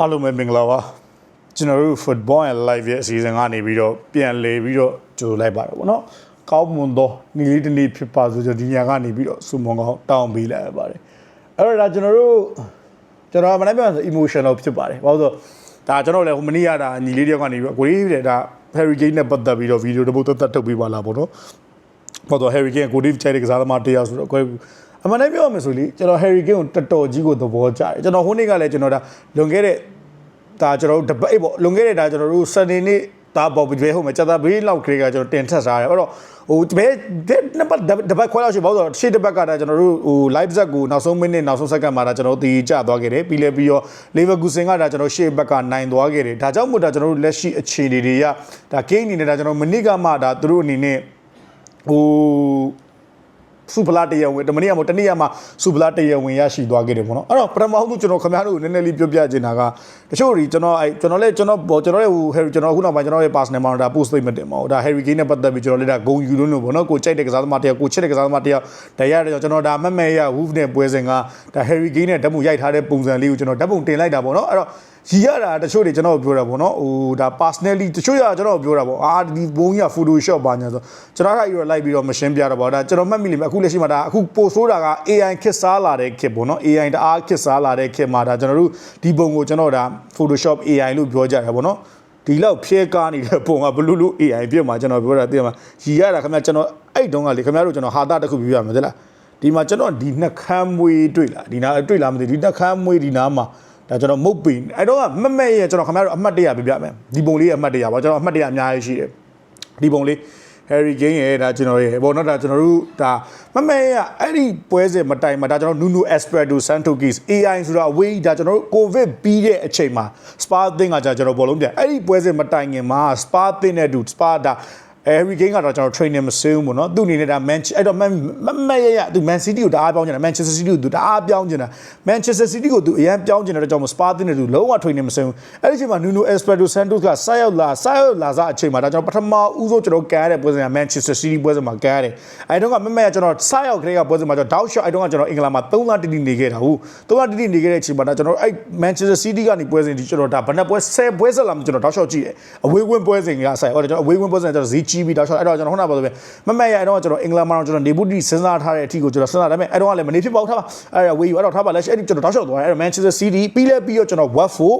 အားလုံးပဲမင်္ဂလာပါကျွန်တော်တို့ football and live ရဲ့အစီအစဉ်ကနေပြီးတော့ပြန်လေပြီးတော့ကြိုလိုက်ပါတယ်ဗောနော်ကောင်းမွန်သောနေ့လေးတစ်နေ့ဖြစ်ပါဆိုကျွန်တော်ဒီညကနေပြီးတော့စုမုံကောင်းတောင်းပေးလိုက်ရပါတယ်အဲ့တော့ဒါကျွန်တော်တို့ကျွန်တော်မနေ့ပြန်ဆို emotional ဖြစ်ပါတယ်ဘာလို့ဆိုဒါကျွန်တော်လည်းဟိုမနေ့ကဒါညီလေးတယောက်ကနေပြီးတော့ကိုကြီးတဲ့ဒါ Harry Kane နဲ့ပတ်သက်ပြီးတော့ဗီဒီယိုတစ်ပုဒ်သက်သက်ထုတ်ပေးပါလားဗောနော်ဘာလို့ Harry Kane ကိုဒီချိုက်တဲ့ကစားသမားတရားဆိုတော့ကို အမှန်တမ်းပြောရမယ်ဆိုလေကျွန်တော် Harry Kane ကိုတော်တော်ကြီးကိုသဘောကျတယ်ကျွန်တော်ဟိုနေ့ကလည်းကျွန်တော်ဒါလွန်ခဲ့တဲ့ဒါကျွန်တော်တို့ debate ပေါ့လွန်ခဲ့တဲ့ဒါကျွန်တော်တို့ Sunday နေ့ဒါပေါ်ပြီးဟုတ်မယ်ကြာတာဘေးလောက်ခရေကကျွန်တော်တင်ထက်စားတယ်အဲ့တော့ဟိုဘယ်နှစ်ပတ်တပတ်ခွဲလောက်ရှိပါတော့ရှေ့တစ်ပတ်ကဒါကျွန်တော်တို့ဟို live set ကိုနောက်ဆုံးမိနစ်နောက်ဆုံးစက္ကန့်မှာဒါကျွန်တော်တို့တည်ကြသွားခဲ့တယ်ပြီးလဲပြီးတော့ Leverkusen ကဒါကျွန်တော်ရှေ့ဘက်ကနိုင်သွားခဲ့တယ်ဒါကြောင့်မို့ဒါကျွန်တော်တို့လက်ရှိအခြေအနေတွေကဒါ game အနေနဲ့ဒါကျွန်တော်မနစ်ကမှဒါသူတို့အနေနဲ့ဟို စူပလာတရဝင်တမနေ့ကမတနေ့ကမှစူပလာတရဝင်ရရှိသွားခဲ့တယ်ပေါ့နော်အဲ့တော့ပထမဆုံးကျွန်တော်ခင်ဗျားတို့နည်းနည်းလေးပြောပြချင်တာကတချို့တွေကျွန်တော်အဲကျွန်တော်လည်းကျွန်တော်ပေါ့ကျွန်တော်လည်းဟို Harry ကျွန်တော်ခုနောက်ပိုင်းကျွန်တော်ရဲ့ personal မှာဒါ post လိုက်မတင်ပါဘူးဒါ Harry Kane နဲ့ပတ်သက်ပြီးကျွန်တော်လည်းဒါဂုံယူလို့လို့ပေါ့နော်ကိုကြိုက်တဲ့ကစားသမားတယောက်ကိုချစ်တဲ့ကစားသမားတယောက်တရားတယ်ကျွန်တော်ဒါမက်မဲရ Wolf နဲ့ပွဲစဉ်ကဒါ Harry Kane နဲ့ဓာတ်ပုံရိုက်ထားတဲ့ပုံစံလေးကိုကျွန်တော်ဓာတ်ပုံတင်လိုက်တာပေါ့နော်အဲ့တော့ ရီရတာတချို့တွေကျွန်တော်ပြောတာပေါ့နော်ဟိုဒါ personally တချို့ရကျွန်တော်ပြောတာပေါ့အာဒီဘုံကြီးက photoshop ပါညာဆိုကျွန်တော်ကအဲ့လိုလိုက်ပြီးတော့မရှင်းပြတော့ပါဒါကျွန်တော်မှတ်မိလိမ့်မယ်အခုလက်ရှိမှာဒါအခုပို့ဆိုးတာက AI ခစ်စားလာတဲ့ခစ်ပေါ့နော် AI တအားခစ်စားလာတဲ့ခစ်မှာဒါကျွန်တော်တို့ဒီပုံကိုကျွန်တော်ဒါ photoshop AI လို့ပြောကြတယ်ပေါ့နော်ဒီလောက်ဖြဲကားနေတဲ့ပုံကဘလူးလူ AI ပြစ်မှာကျွန်တော်ပြောတာသိမှာရီရတာခင်ဗျာကျွန်တော်အဲ့တုန်းကလေခင်ဗျားတို့ကျွန်တော်ဟာတာတစ်ခုပြပြမယ်သလားဒီမှာကျွန်တော်ဒီနှက်ခမ်းမွေးတွေ့လားဒီနာတွေ့လားမသိဒီနှက်ခမ်းမွေးဒီနာမှာ ဒါကျွန်တော်မုတ်ပင်အဲ့တော့မမက်ရဲ့ကျွန်တော်ခင်ဗျားတို့အမှတ်တရပြပြမယ်ဒီပုံလေးရဲ့အမှတ်တရပါကျွန်တော်အမှတ်တရအများကြီးရှိတယ်ဒီပုံလေး Harry Kane ရဲ့ဒါကျွန်တော်ရဲ့ဘောနော်ဒါကျွန်တော်တို့ဒါမမဲရအဲ့ဒီပွဲစဉ်မတိုင်မှာဒါကျွန်တော် Nuno Espirito Santos AI ဆိုတော့အဝေးဒါကျွန်တော်တို့ COVID ပြီးတဲ့အချိန်မှာ Spa အသင်းကကျွန်တော်ဘောလုံးပြန်အဲ့ဒီပွဲစဉ်မတိုင်ခင်မှာ Spa အသင်းနဲ့အတူ Spa ဒါ Harry Kane ကတော့ကျွန်တော် training မစင်းဘူးပေါ့နော်သူ့အနေနဲ့ဒါ Man အဲ့တော့ Man မမရရသူ Man City ကိုတအားပြောင်းနေတာ Manchester City ကိုသူတအားပြောင်းနေတာ Manchester City ကိုသူအရန်ပြောင်းနေတာကြောင့် Spa တင်နေသူလုံးဝ training မစင်းဘူးအဲ့ဒီအချိန်မှာ Nuno Espirito Santos ကဆိုက်ရောက်လာဆိုက်ရောက်လာစားအချိန်မှာဒါကျွန်တော်ပထမဦးဆုံးကျွန်တော်ကန်ရတဲ့ပွဲစဉ်က Manchester City ပွဲစဉ်မှာကန်ရတယ်အဲ့တော့ကမမရကျွန်တော်ဆိုက်ရောက်ခရေကပွဲစဉ်မှာကျွန်တော် doubt shot အဲ့တော့ကကျွန်တော်အင်္ဂလန်မှာ3လတိတိနေခဲ့တာဟုတ်3လတိတိနေခဲ့တဲ့အချိန်မှာဒါကျွန်တော်အဲ့ Manchester City ကနေပွဲစဉ်ဒီကျွန်တော်ဒါဘယ်နှပွဲ10ပွဲဆက်လာမှကျွန်တော် doubt shot ကြည့်တယ်အဝေးဝင်ပွဲစဉ်ကဆိုက်ဟုတ်တယ်ကျွန်တော်အဝေးဝင်ပွဲစဉ်ကျွန်တော်ဈေးကြီးပြီး doubt shot အဲ့တော့ကျွန်တော်ခုနကပြောသလိုပဲမမက်ရအဲ့တော့ကျွန်တော်အင်္ဂလန်မှာတော့ကျွန်တော်နေဘူးတီစဉ်းစားထားတဲ့အထီကိုကျွန်တော်စဉ်းစားတယ်မဲ့အဲ့တော့ကလည်းမနေဖြစ်ပါဘူးထားပါအဲ့ဒါဝေးယူအဲ့တော့ထားပါလက်ရှိအဲ့ဒီကျွန်တော်တောက်လျှောက်သွားတယ်အဲ့တော့ Manchester City ပြီးလဲပြီးတော့ကျွန်တော် Watford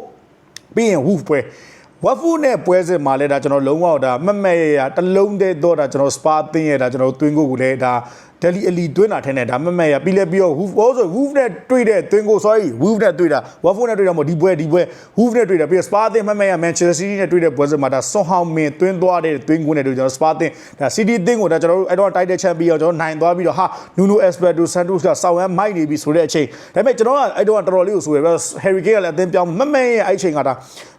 ပြီးရင် Wolf ပွဲဝက်ဖူးနဲ့ပွဲစဉ်မှာလဲဒါကျွန်တော်လုံးဝဒါမမက်ရရတလုံးတည်းတော့ဒါကျွန်တော်စပါသင်းရဒါကျွန်တော်သွင်းကိုကိုလဲဒါ ဒယ်လီအလီတွင်းတာထဲနဲ့ဒါမမက်ရပြီးလဲပြီးတော့ Wolf ဘောဆို Wolf နဲ့တွေ့တဲ့သွင်းကို sorry Wolf နဲ့တွေ့တာဝက်ဖူးနဲ့တွေ့တာမဟုတ်ဒီပွဲဒီပွဲ Wolf နဲ့တွေ့တာပြီးတော့စပါသင်းမမက်ရ Manchester City နဲ့တွေ့တဲ့ပွဲစဉ်မှာဒါဆွန်ဟောင်မင်သွင်းသွားတဲ့သွင်းကိုနဲ့တွေ့ကျွန်တော်စပါသင်းဒါ City သင်းကိုဒါကျွန်တော်တို့အဲ့တော့ title champion ကျွန်တော်နိုင်သွားပြီးတော့ဟာ Nuno Espirito Santos ကစောင်းရမ်းမိုက်နေပြီဆိုတဲ့အချိန်ဒါပေမဲ့ကျွန်တော်ကအဲ့တော့တော်တော်လေးကိုဆိုရယ် Harry Kane ကလည်းအသင်းပြောင်းမမက်ရအဲ့အချိန်ကဒါ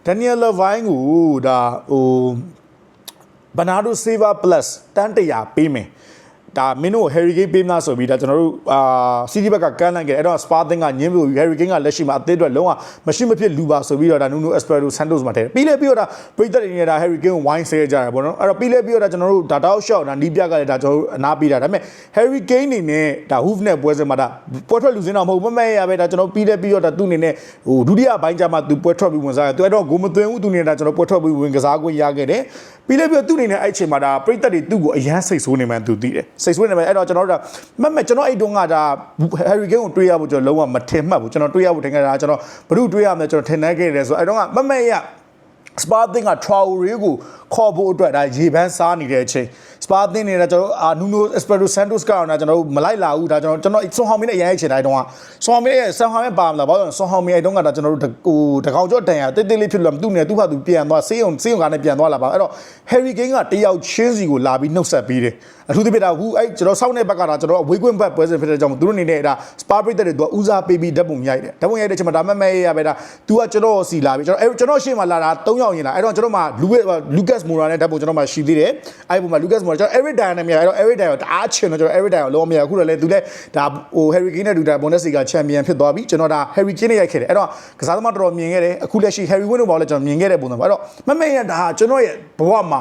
Daniel Levine ကိုဒါဟို Bernardo Silva plus တန်းတရာပေးမယ် ဒါမင်းတို့ Harry Kane ပေးမလားဆိုပြီးဒါကျွန်တော်တို့အာ City ဘက်ကကမ်းလိုက်ခဲ့အဲ့တော့ Spa သင်းကညင်းပြီး Harry Kane ကလက်ရှိမှာအသင်းအတွက်လုံးဝမရှိမဖြစ်လူပါဆိုပြီးတော့ဒါ Nuno Espirito Santos မှာထည့်ပြီးလဲပြီးတော့ဒါပရိသတ်တွေနဲ့ဒါ Harry Kane ကိုဝိုင်းဆဲကြတာပေါ့နော်အဲ့တော့ပြီးလဲပြီးတော့ဒါကျွန်တော်တို့ဒါတောက်ရှော့ဒါနီးပြကလည်းဒါကျွန်တော်တို့အနားပေးတာဒါပေမဲ့ Harry Kane အနေနဲ့ဒါ Hoof နဲ့ပွဲစဉ်မှာဒါပွဲထွက်လူစင်းတော့မဟုတ်မမဲ့ရပဲဒါကျွန်တော်ပြီးလဲပြီးတော့ဒါသူ့အနေနဲ့ဟိုဒုတိယဘိုင်းကျမှသူပွဲထွက်ပြီးဝင်စားတယ်သူအဲ့တော့ဂိုးမသွင်းဘူးသူအနေနဲ့ဒါကျွန်တော်ပွဲထွက်ပြီးဝင်ကစားခွင့်ရခဲ့တယ်ပြီးလဲပြီးတော့သူ့အနေနဲ့အဲ့ချိန်မှာဒါပရိသတ်တွေသူ့ကိုအရန်စိတ်ဆိုးနေမှန်းသူသိတယ်စိတ်ဆိုးနေမှအဲ့တော့ကျွန်တော်တို့မမကျွန်တော်အဲ့တုန်းကဒါ Harry Kane ကိုတွေးရဖို့ကျွန်တော်လုံးဝမထင်မှတ်ဘူးကျွန်တော်တွေးရဖို့ထင်ခဲ့တာကျွန်တော်ဘလို့တွေးရမလဲကျွန်တော်ထင်နေခဲ့တယ်ဆိုအဲ့တုန်းကမမရစပါသင်းက Traore ကိုခေါ်ဖို့အတွက်ဒါရေပန်းစားနေတဲ့အချိန်စပါသင်းနေတာကျွန်တော်အာနူနိုအစပီရိုဆန်တိုစ်ကတော့ကျွန်တော်တို့မလိုက်လာဘူးဒါကျွန်တော်ကျွန်တော်ဆွန်ဟောင်မင်းနဲ့အရင်အချိန်တိုင်းတုန်းကဆွန်ဟောင်မင်းရဲ့ဆွန်ဟောင်မင်းပါမလားဘာလို့ဆွန်ဟောင်မင်းအဲ့တုန်းကဒါကျွန်တော်တို့ဟိုတကောင်ကျော်တန်ရတိတ်တိတ်လေးဖြစ်လို့သူ့နဲ့သူ့ဟာသူပြန်သွားစေးုံစေးုံကနေပြန်သွားလာပါအဲ့တော့ Harry Kane ကတယောက်ချင်းစီကိုလာပြီးနှုတ်ဆက်ပေးတယ်အထူးသဖြင့်ဒါဟူအဲ့ကျွန်တော်စောင့်တဲ့ဘက်ကဒါကျွန်တော်အဝေးကွင်းဘက်ပွဲစဉ်ဖြစ်တဲ့ကြောင့်သူတို့အနေနဲ့ဒါ Spa Break တွေသူကဦးစားပေးပြီးဓာတ်ပုံရိုက်တယ်ဓာတ်ပုံရိုက်တဲ့အချိန်မှာဒါမဲ့မဲ့ရပဲဒါ तू ကကျွန်တော်စီလာပြီးကျွန်တော်အဲ့ကျွန်တော်ရှေ့မှာလာတာ၃ယောက်ရင်လာအဲ့တော့ကျွန်တော်မှလူလူကတ်မိုရာနဲ့ဓာတ်ပုံကျွန်တော်မှရှိသေးတယ်အဲ့ပုံမှာလူကတ်မိုရာကျွန်တော် every time နဲ့မြင်အဲ့တော့ every time ကိုတအားချင်တော့ကျွန်တော် every time ကိုလုံးဝမရအခုတော့လေသူလည်းဒါဟို Harry Kane နဲ့တူတာ Bundesliga champion ဖြစ်သွားပြီကျွန်တော်ဒါ Harry Kane နဲ့ရိုက်ခဲ့တယ်အဲ့တော့ကစားသမားတော်တော်မြင်ခဲ့တယ်အခုလက်ရှိ Harry Kane တို့ဘာလဲကျွန်တော်မြင်ခဲ့တဲ့ပုံစံပါအဲ့တော့မမဲ့ရဒါကျွန်တော်ရဲ့ဘဝမှာ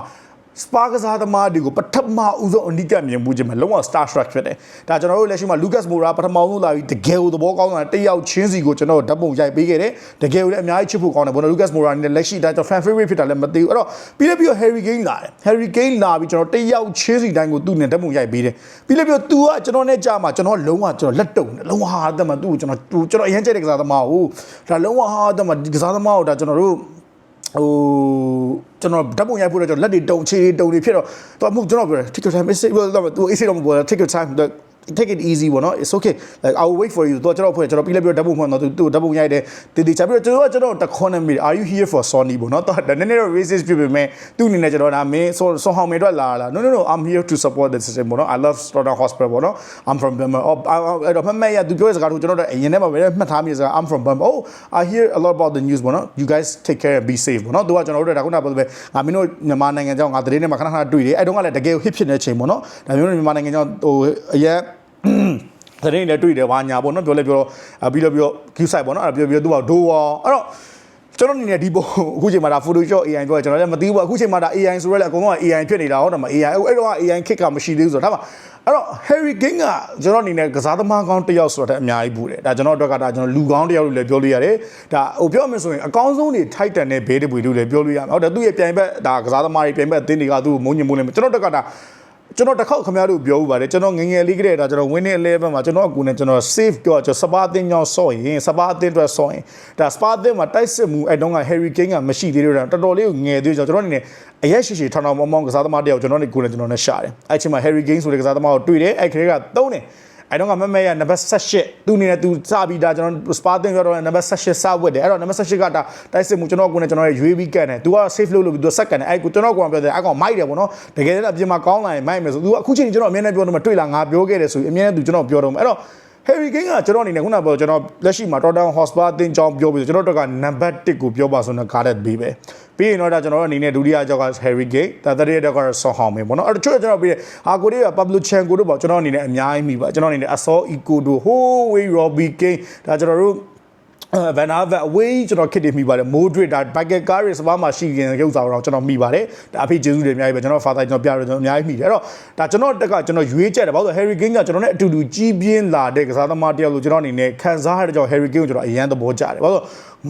စပါကစားသမားတွေကိုပထမဦးဆုံးအနိကမြင်မှုချင်းမှာလုံးဝ star struck ဖြစ်တယ်ဒါကျွန်တော်တို့လက်ရှိမှာ Lucas Moura ပထမဆုံးလာပြီးတကယ်ကိုသဘောကောင်းတာတယောက်ချင်းစီကိုကျွန်တော်ဓာတ်ပုံရိုက်ပေးခဲ့တယ်တကယ်ကိုလည်းအများကြီးချစ်ဖို့ကောင်းတယ်ဘောနော် Lucas Moura နဲ့လက်ရှိဒါကျွန်တော် fan favorite ဖြစ်တာလည်းမသိဘူးအဲ့တော့ပြီးလည်းပြီးတော့ Harry Kane လာတယ် Harry Kane လာပြီးကျွန်တော်တယောက်ချင်းစီတိုင်းကိုသူ့နဲ့ဓာတ်ပုံရိုက်ပေးတယ်ပြီးလည်းပြီးတော့ तू ကကျွန်တော်နဲ့ကြာမှာကျွန်တော်လုံးဝကျွန်တော်လက်တုံတယ်လုံးဝဟာတက်မှာသူ့ကိုကျွန်တော်ကျွန်တော်အရင်ကြိုက်တဲ့ကစားသမားကိုဒါလုံးဝဟာတက်မှာဒီကစားသမားကိုဒါကျွန်တော်တို့ ဟိုကျွန်တော်ဓာတ်ပုံရိုက်ဖို့တော့ကျွန်တော်လက်တွေတုံချေတုံတွေဖြစ်တော့တော့မဟုတ်ကျွန်တော်ပြောတယ် take your time it's well သူ easy တော့မပြော take your time take it easy ဘောနော် it's okay like i will wait for you တော့ကျွန်တော်ဖွင့်ကျွန်တော်ပြီးလည်းပြီးတော့ဓာတ်ပုံမှန်တော့သူသူဓာတ်ပုံရိုက်တယ်တည်တည်ချပြီးတော့ကျွန်တော်ကကျွန်တော်တခွန်းနေမိ are you here for Sony ဘောနော်တော့နည်းနည်းတော့ racist ဖြစ်ပေမဲ့သူ့အနေနဲ့ကျွန်တော်ဒါမင်း so so how မေတော့လာလာ no no no i'm here to support the system ဘောနော် i love Stockton Hospital ဘောနော် i'm from Burma oh အဲ့တော့မှတ်မဲ့ရသူပြောတဲ့စကားကိုကျွန်တော်တို့အရင်ထဲမှာပဲမှတ်ထားမိတဲ့စကား i'm from Burma oh i hear a lot about the news ဘောနော် you guys take care and be safe ဘောနော်သူကကျွန်တော်တို့ဒါခုနကပြောတဲ့ငါမင်းတို့မြန်မာနိုင်ငံကြောင်းငါသတင်းထဲမှာခဏခဏတွေ့တယ်အဲ့တုန်းကလည်းတကယ် hit ဖြစ်နေချိန်ဘောနော်ဒါမျိုးမြန်မာနိုင်ငံကြောင်းဟိုအရင် သတင်းတွေတွေ့တယ်ဘာညာပေါ့နော်ပြောလဲပြောတော့ပြီးတော့ပြီးတော့ queue site ပေါ့နော်အဲ့ဒါပြောပြီးတော့သူကဒိုးရောအဲ့တော့ကျွန်တော်အနေနဲ့ဒီပုံအခုချိန်မှာဒါ Photoshop AI ပြောကျွန်တော်လည်းမသိဘူးအခုချိန်မှာဒါ AI ဆိုတော့လေအကုန်လုံးက AI ဖြစ်နေတာဟုတ်တယ်မ AI အဲ့တော့ AI ခက်ကမရှိသေးဘူးဆိုတော့ဒါမှအဲ့တော့ Harry Kane ကကျွန်တော်အနေနဲ့ကစားသမားကောင်းတစ်ယောက်ဆိုတော့အများကြီးပူတယ်ဒါကျွန်တော်တို့ကဒါကျွန်တော်လူကောင်းတစ်ယောက်လို့လည်းပြောလို့ရတယ်ဒါဟိုပြောမယ်ဆိုရင်အကောင်းဆုံးနေ Titan နဲ့ဘေးတပွေလို့လည်းပြောလို့ရမှာဟုတ်တယ်သူ့ရဲ့ပြိုင်ဘက်ဒါကစားသမားတွေပြိုင်ဘက်အသင်းတွေကသူ့ကိုမုန်းညင်မိုးနေကျွန်တော်တို့ကဒါ ကျွန်တော်တစ်ခေါက်ခင်ဗျားတို့ပြောဥပါတယ်ကျွန်တော်ငငယ်လေးကတည်းကဒါကျွန်တော် winning 11မှာကျွန်တော်အကူနဲ့ကျွန်တော် save ပြောကျွန်တော်စပါအသင်းကြောင့်ဆော့ရင်စပါအသင်းအတွက်ဆော့ရင်ဒါစပါအသင်းမှာတိုက်စစ်မှုအဲ့တုန်းက Harry Kane ကမရှိသေးလို့တော်တော်လေးကိုငယ်သေးကျွန်တော်အနေနဲ့အရက်ရှိရှိထောင်ထောင်မောင်းမောင်းကစားသမားတယောက်ကျွန်တော်နဲ့ကိုနဲ့ကျွန်တော်နဲ့ရှာတယ်အဲ့ချိန်မှာ Harry Kane ဆိုတဲ့ကစားသမားကိုတွေ့တယ်အဲ့ခရဲကသုံးတယ် အဲ့တော့ကမမရနံပါတ်78သူအနေနဲ့သူစပြီးဒါကျွန်တော်စပါတင်ပြောတော့နံပါတ်78စဝတ်တယ်အဲ့တော့နံပါတ်78ကဒါတိုက်စစ်မှုကျွန်တော်ကိုနဲ့ကျွန်တော်ရဲ့ရွေးပြီးကန်တယ်သူက safe လုပ်လို့ပြီးသူစက်ကန်တယ်အဲ့ကိုကျွန်တော်ကောင်ပြောတယ်အဲ့ကောင်မိုက်တယ်ပေါ့နော်တကယ်လည်းအပြင်မှာကောင်းလာရင်မိုက်မယ်ဆိုသူကအခုချိန်ကျွန်တော်အမြဲတမ်းပြောတော့မှတွေ့လာငါပြောခဲ့တယ်ဆိုရင်အမြဲတမ်းသူကျွန်တော်ပြောတော့မှအဲ့တော့ Harry Kane ကကျွန်တော်အနေနဲ့ခုနကပြောကျွန်တော်လက်ရှိမှာ Tottenham Hotspur အသင်းကြောင်းပြောပြီးကျွန်တော်တို့ကနံပါတ်1ကိုပြောပါဆိုတော့ Gareth Bale ပဲပြီးရင်တော့ဒါကျွန်တော်တို့အနေနဲ့ဒုတိယကြောက်က Harry Kane ဒါတတိယကြောက်က Son Heung-min ပေါ့နော်အဲ့တော့ကျွန်တော်ပြီးတယ်ဟာကိုတွေက Pablo Chanko တို့ပေါ့ကျွန်တော်အနေနဲ့အများကြီးမိပါကျွန်တော်အနေနဲ့ Asol Eco တို့ Howey Robbie Kane ဒါကျွန်တော်တို့ ဗန်နာဗက်အဝေးကျွန်တော်ခစ်တည်မိပါတယ်မိုးဒရစ်ဒါဘိုက်ကယ်ကားရစ်စပါးမှာရှိခင်ရုပ်ဆောင်တော့ကျွန်တော်မိပါတယ်ဒါအဖေကျေးဇူးတွေအများကြီးပဲကျွန်တော်ဖာသာကျွန်တော်ပြရကျွန်တော်အများကြီးမိတယ်အဲ့တော့ဒါကျွန်တော်တက်ကကျွန်တော်ရွေးချက်တယ်ဘာလို့လဲ Harry Kane ကကျွန်တော်နဲ့အတူတူကြီးပြင်းလာတဲ့ကစားသမားတယောက်လို့ကျွန်တော်အနေနဲ့ခံစားရတဲ့ကြောင့် Harry Kane ကိုကျွန်တော်အရန်သဘောကျတယ်ဘာလို့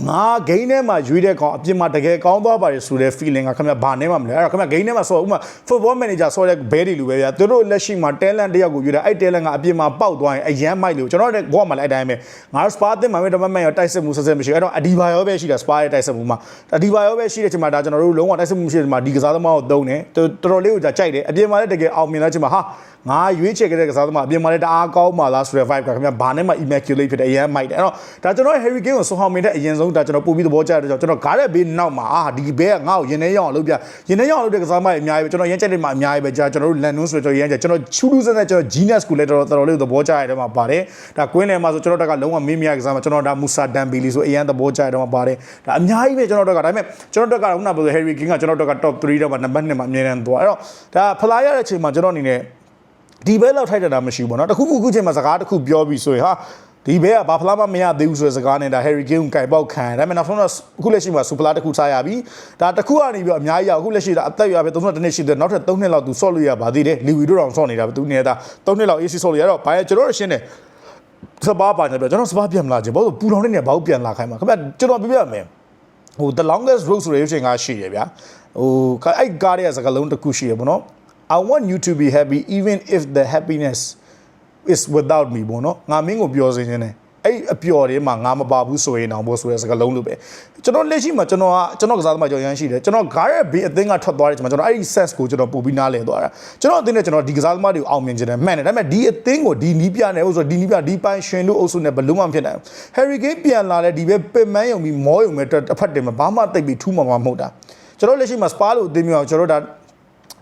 ငါဂိမ်းထဲမှာရွေးတဲ့ကောင်အပြင်မှာတကယ်ကောင်းသွားပါတယ်ဆိုတဲ့ feeling ကခင်ဗျဘာနဲ့မှမလဲအဲ့တော့ခင်ဗျဂိမ်းထဲမှာဆိုဥမာ football manager ဆိုတဲ့ဘဲတွေလူပဲဗျာသူတို့လက်ရှိမှာ talent တယောက်ကိုယူတာအဲ့ talent ကအပြင်မှာပေါက်သွားရင်အရန်မိုက်လို့ကျွန်တော်တို့ဘောမှာလည်းအတိုင်းပဲငါတို့ spa တင်မှာပဲတမန်မန်ရောတိုက်စစ်မှုဆက်ဆက်မရှိအဲ့တော့အဒီဘာရောပဲရှိတာ spa ရဲ့တိုက်စစ်မှုမှာအဒီဘာရောပဲရှိတဲ့ချိန်မှာဒါကျွန်တော်တို့လုံးဝတိုက်စစ်မှုရှိတဲ့ချိန်မှာဒီကစားသမားကိုသုံးတယ်တော်တော်လေးကိုကြိုက်တယ်အပြင်မှာလည်းတကယ်အောင်မြင်တဲ့ချိန်မှာဟာ ငါရွေးချယ်ခဲ့တဲ့ကစားသမားအပြင်မှာလည်းတအားကောင်းပါလားဆိုတဲ့ vibe ကခင်ဗျဘာနဲ့မှ immaculate ဖြစ်တယ်အရင်မိုက်တယ်အဲ့တော့ဒါကျွန်တော် Harry Kane ကိုဆွန်ဟောင်မင်တဲ့အရင်ဆုံးဒါကျွန်တော်ပို့ပြီးသဘောကျတဲ့ကြောင့်ကျွန်တော်ဂါရက်ဘေးနောက်မှာအာဒီဘဲကငါ့ကိုရင်ထဲရောက်အောင်လုပ်ပြရင်ထဲရောက်အောင်လုပ်တဲ့ကစားသမားတွေအများကြီးပဲကျွန်တော်ရမ်းချက်တွေမှာအများကြီးပဲကြာကျွန်တော်တို့ Landon ဆိုတော့ရမ်းချက်ကျွန်တော်ချူလူစတဲ့ကျွန်တော် Genius ကိုလည်းတော်တော်တော်လေးသဘောကျရတဲ့မှာပါတယ်ဒါကွင်းလယ်မှာဆိုကျွန်တော်တက်ကလုံးဝမင်းမြကစားမှာကျွန်တော်ဒါ Musa Dembele ဆိုအရင်သဘောကျရတဲ့မှာပါတယ်ဒါအများကြီးပဲကျွန်တော်တက်ကဒါပေမဲ့ကျွန်တော်တက်ကခုနကပြော Harry Kane ကကျွန်တော်တက်က top 3တော့မှာနံပါတ်1မှာအမြဲတမ်းသွားအဲ့တော့ဒါဖလာရတဲ့အချိန်မှာကျွန်တော်အနေနဲ့ ဒီဘဲလောက်ထိုက်တတာမရှိဘူးပေါ့နော်တခုခုခုချိန်မှာစကားတခုပြောပြီးဆိုရင်ဟာဒီဘဲကဘာဖလားမမရသေးဘူးဆိုတဲ့စကားနဲ့ဒါ Harry Kane ကိုကြိုက်ပေါက်ခံဒါပေမဲ့နောက်ဆုံးတော့အခုလက်ရှိမှာစူပလာတခုစားရပြီဒါတခုကနေပြီးတော့အများကြီးရအခုလက်ရှိဒါအသက်ရပဲ32နှစ်ရှိတယ်နောက်ထပ်3နှစ်လောက်သူဆော့လို့ရပါသေးတယ်လီဝီတို့တောင်ဆော့နေတာပဲသူနေတာ3နှစ်လောက် AC ဆော့လို့ရတော့ဘာလဲကျွန်တော်တို့ရှင်းတယ်စပါးပါနေပြကျွန်တော်စပါးပြန်မလာချင်ဘာလို့ပူထောင်နေနေဘာလို့ပြန်လာခိုင်းမှာခင်ဗျကျွန်တော်ပြပြမယ်ဟို the longest road ဆိုတဲ့ရုပ်ရှင်ကရှိရဗျာဟိုအဲ့ကားရဲ့စကားလုံးတစ်ခုရှိရပေါ့နော် I want you to be happy even if the happiness is without me ပေါ့နော်ငါမင်းကိုပြောစင်းခြင်းနဲ့အဲ့အပျော်တွေမှာငါမပါဘူးဆိုရင်တော့ဘောဆိုတဲ့စကားလုံးလို့ပဲကျွန်တော်လက်ရှိမှာကျွန်တော်ကကျွန်တော်ကစားသမားကြောင့်ရမ်းရှိတယ်ကျွန်တော်ဂါရက်ဘေးအသင်းကထွက်သွားတဲ့ချိန်မှာကျွန်တော်အဲ့ဒီ sense ကိုကျွန်တော်ပို့ပြီးနားလည်သွားတာကျွန်တော်အသင်းနဲ့ကျွန်တော်ဒီကစားသမားတွေကိုအောင်မြင်ခြင်းနဲ့မှန်တယ်ဒါပေမဲ့ဒီအသင်းကိုဒီနီးပြနဲ့ဆိုတော့ဒီနီးပြဒီပိုင်းရှင်လို့အုပ်စုနဲ့ဘလုံးမှဖြစ်နိုင်ဘူး Harry Kane ပြန်လာလဲဒီပဲပင်မန်းယုံပြီးမောယုံပဲတစ်ဖက်တည်းမှာဘာမှတိတ်ပြီးထူးမှာမဟုတ်တာကျွန်တော်လက်ရှိမှာ Spa လို့အသင်းမျိုးအောင်ကျွန်တော်တို့ဒါ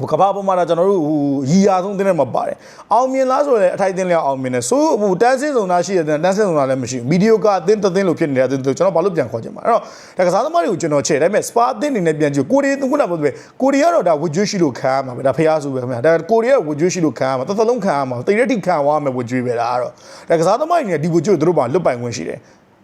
ဟိုကဘာပေါ်မှာကျွန်တော်တို့ဟိုရီယာဆုံးတင်းထဲမှာပါတယ်အောင်မြင်လားဆိုရင်အထိုက်တင်းလျောက်အောင်မြင်တယ်ဆိုဟိုတန်းစင်းစုံသားရှိတယ်တန်းစင်းစုံသားလည်းမရှိဘူးဗီဒီယိုကအသင်းတသင်းလို့ဖြစ်နေတဲ့အသင်းကျွန်တော်ဘာလို့ပြန်ခေါ်ချင်မှာအဲ့တော့ဒါကစားသမားတွေကိုကျွန်တော်ချဲ့ဒါပေမဲ့စပါအသင်းအနေနဲ့ပြန်ကြည့်ကိုရီးခုနကပြောတယ်ကိုရီးယားတော့ဒါဝကျွေးရှိလို့ခံရမှာပဲဒါဖျားစုပဲခင်ဗျာဒါကိုရီးယားဝကျွေးရှိလို့ခံရမှာတစ်သလုံးခံရမှာတိရက်တိခံသွားမယ်ဝကျွေးပဲဒါကတော့ဒါကစားသမားတွေနဲ့ဒီဝကျွေးတို့ဘာလွတ်ပိုင်ခွင့်ရှိတယ်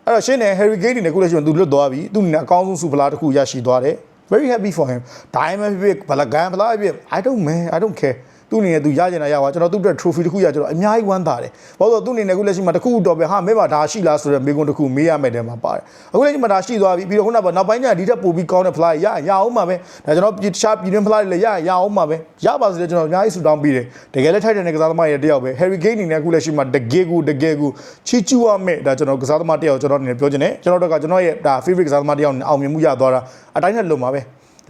အဲ့တော့ရှင်းနေ Harry Kane နဲ့ခုလက်ရှိမှာသူလွတ်သွားပြီသူအနေနဲ့အကောင်းဆုံးစူပလာတစ်ခုရရှိသွားတယ် very happy for him ဒါမှမဖြစ်ဘလကန်ဘလာဖြစ် I don't man I don't care သူ့အနေနဲ့သူရကျင်တာရပါကျွန်တော်သူ့အတွက် trophy တစ်ခုရကျွန်တော်အများကြီးဝမ်းသာတယ်ဘာလို့လဲသူ့အနေနဲ့အခုလက်ရှိမှာတစ်ခုတော့ပဲဟာမဲပါဒါရှိလားဆိုတော့မေကွန်တစ်ခုမေးရမယ်တဲ့မှာပါတယ်အခုလက်ရှိမှာဒါရှိသွားပြီပြီးတော့ခုနကနောက်ပိုင်းကျဒီထက်ပိုပြီးကောင်းတဲ့ fly ရရအောင်ပါပဲဒါကျွန်တော်တခြားပြည်တွင်း fly တွေလည်းရရအောင်ပါပဲရပါစေကျွန်တော်အများကြီးဆူတောင်းပြီးတယ်တကယ်လည်းထိုက်တဲ့ကစားသမားရဲ့တယောက်ပဲ Harry Kane အနေနဲ့အခုလက်ရှိမှာတကယ်ကိုတကယ်ကိုချီချူရမယ်ဒါကျွန်တော်ကစားသမားတယောက်ကျွန်တော်အနေနဲ့ပြောချင်တယ်ကျွန်တော်တို့ကကျွန်တော်ရဲ့ဒါ favorite ကစားသမားတယောက်နဲ့အောင်မြင်မှုရသွားတာအတိုင်းနဲ့လုံပါပဲ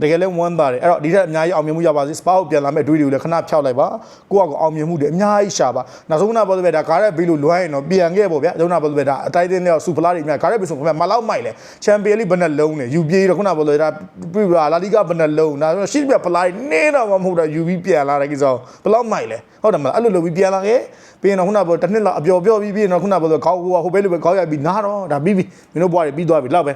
တကယ်လည်းဝမ်းသာတယ်အဲ့တော့ဒီထက်အများကြီးအောင်မြင်မှုရပါစေစပါကိုပြန်လာမဲ့တွေးတွေကိုလည်းခဏဖြောက်လိုက်ပါကိုယ့်အကောအောင်မြင်မှုတွေအများကြီးရှာပါနောက်ဆုံးကပေါ်တဲ့ဒါကားရက်ဘေးလို့လွှမ်းရင်တော့ပြန်ခဲ့ပေါ့ဗျာကျွန်တော်ပေါ်တဲ့ဒါအတိုင်းတင်းလေးစူပလာတွေအများကားရက်ဘေးဆိုခင်ဗျမလောက်မိုက်လေချန်ပီယံလိဘယ်နှလုံးလဲယူပြေတော့ခုနပေါ်တဲ့ဒါပြပြလာလီဂါဘယ်နှလုံးဒါရှိပြပလာတွေနေတော့မှမဟုတ်တာယူပြီးပြန်လာတဲ့ကိစ္စဘယ်လောက်မိုက်လဲဟုတ်တယ်မလားအဲ့လိုလုပ်ပြီးပြန်လာခဲ့ပြီးရင်တော့ခုနပေါ်တစ်နှစ်လောက်အပျော်ပျော်ပြီးပြီးရင်တော့ခုနပေါ်ခေါင်းဟိုဟိုဘဲလိုပဲခေါင်းရိုက်ပြီးနားတော့ဒါပြီးပြီမင်းတို့ဘွားတွေပြီးသွားပြီလောက်ပဲ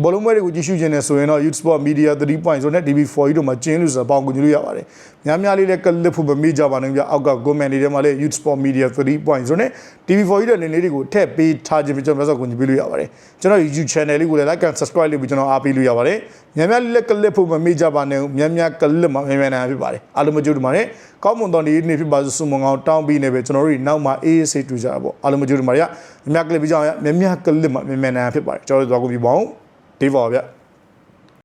ဘောလုံးပွဲတွေကိုကြည့်ရှုခြင်းနဲ့ဆိုရင်တော့ Youth Sport Media 3.0နဲ့ DB4 တို့မှာကျင်းလို့ဆိုတော့ပေါင်းကူညီလို့ရပါတယ်။များများလေးလည်းကလစ်ဖို့မမေ့ကြပါနဲ့ဗျအောက်က comment တွေထဲမှာလည်း Youth Sport Media 3.0နဲ့ DB4 တို့လင်းလေးတွေကိုထည့်ပေးထားခြင်းပြီးကျွန်တော်ဆက်ကူညီပေးလို့ရပါတယ်။ကျွန်တော် YouTube channel လေးကိုလည်း like and subscribe လုပ်ပြီးကျွန်တော်အားပေးလို့ရပါတယ်။များများလေးလည်းကလစ်ဖို့မမေ့ကြပါနဲ့များများကလစ်မှာများများနိုင်ဖြစ်ပါတယ်။အားလုံးမကြိုးတူပါတယ်။ကောင်းမွန်သောနေ့နေ့ဖြစ်ပါစေဆုမွန်ကောင်းတောင်းပြီးနေပဲကျွန်တော်တို့နောက်မှာအေးအေးဆေးတူကြတာပေါ့။အားလုံးမကြိုးတူပါရ။များများကလစ်ပြီးကြအောင်များများကလစ်မှာများများနိုင်ဖြစ်ပါတယ်။ကျွန်တော်တို့သွားကူပြီးပါအောင်။ ဒီပါဗျ